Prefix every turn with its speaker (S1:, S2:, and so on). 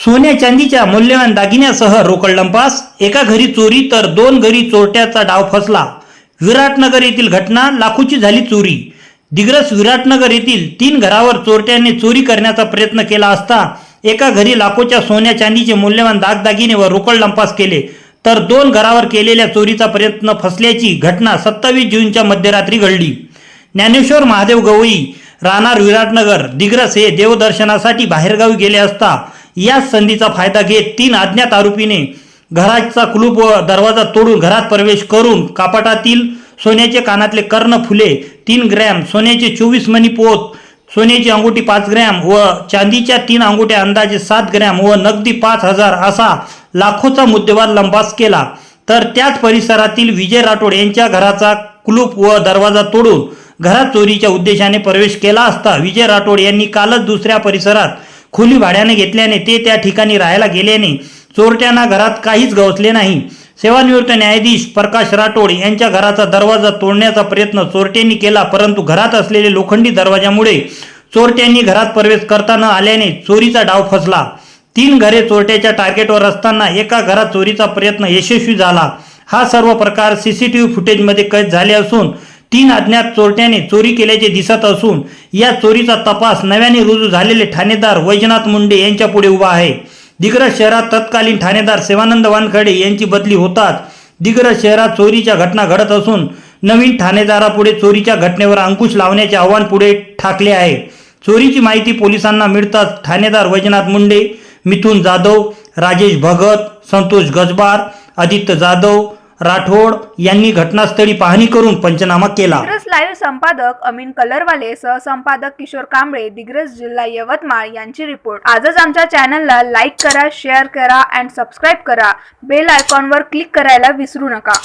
S1: सोन्या चांदीच्या मूल्यवान दागिन्यासह रोकड लंपास एका घरी चोरी तर दोन घरी चोरट्याचा डाव फसला. विराटनगर येथील घटना लाखोची झाली चोरी. दिग्रस विराटनगर येथील तीन घरावर चोरट्यांनी चोरी करण्याचा प्रयत्न केला असता एका घरी लाखोच्या सोन्या चांदीचे मूल्यवान दागदागिने व रोकड लंपास केले. तर दोन घरावर केलेल्या चोरीचा प्रयत्न फसल्याची घटना सत्तावीस जूनच्या मध्यरात्री घडली. ज्ञानेश्वर महादेव गवई राहणार विराटनगर दिग्रस हे देवदर्शनासाठी बाहेरगावी गेले असता याच संधीचा फायदा घेत तीन अज्ञात आरोपीने घराचा कुलूप व दरवाजा तोडून घरात प्रवेश करून कापाटातील सोन्याचे कानातले कर्ण फुले तीन ग्रॅम सोन्याचे चोवीस मणी पोत सोन्याची अंगुठी पाच ग्रॅम व चांदीच्या तीन अंगुठ्या अंदाजे सात ग्रॅम व नगदी पाच हजार असा लाखोचा मुद्देवाद लंबास केला. तर त्याच परिसरातील विजय राठोड यांच्या घराचा कुलूप व दरवाजा तोडून घरात चोरीच्या उद्देशाने प्रवेश केला असता विजय राठोड यांनी कालच दुसऱ्या परिसरात खोली भाड्याने घेतल्याने ते त्या ठिकाणी राहायला गेल्याने चोरट्यांना घरात काहीच गवसले नाही. सेवानिवृत्त न्यायाधीश प्रकाश राठोड यांच्या घराचा दरवाजा तोडण्याचा प्रयत्न चोरट्यांनी केला परंतु घरात असलेले लोखंडी दरवाजामुळे चोरट्यांनी घरात प्रवेश करता न आल्याने चोरीचा डाव फसला. तीन घरे चोरट्याच्या टार्गेटवर असताना एका घरात चोरीचा प्रयत्न यशस्वी झाला. हा सर्व प्रकार सीसीटीव्ही फुटेजमध्ये कैद झाले असून तीन अज्ञात चोरट्याने चोरी केल्याचे दिसत असून या चोरीचा तपास नव्याने रुजू झालेले ठाणेदार वैजनाथ मुंडे यांच्या पुढे उभा आहे. दिग्रज शहरात तत्कालीन ठाणेदार सेवानंद वानखडे यांची बदली होताच दिग्रज शहरात चोरीच्या घटना घडत असून नवीन ठाणेदारापुढे चोरीच्या घटनेवर अंकुश लावण्याचे आव्हान पुढे ठाकले आहे. चोरीची माहिती पोलिसांना मिळताच ठाणेदार वैजनाथ मुंडे मिथुन जाधव राजेश भगत संतोष गजबार आदित्य जाधव राठोड यांनी घटनास्थळी पाहणी करून पंचनामा केला.
S2: दिग्रस लाईव्ह संपादक अमीन कलरवाले सहसंपादक किशोर कांबळे दिग्रस जिल्हा यवतमाळ यांची रिपोर्ट. आजच आमच्या चॅनलला लाईक करा शेअर करा अँड सबस्क्राईब करा. बेल आयकॉनवर क्लिक करायला विसरू नका.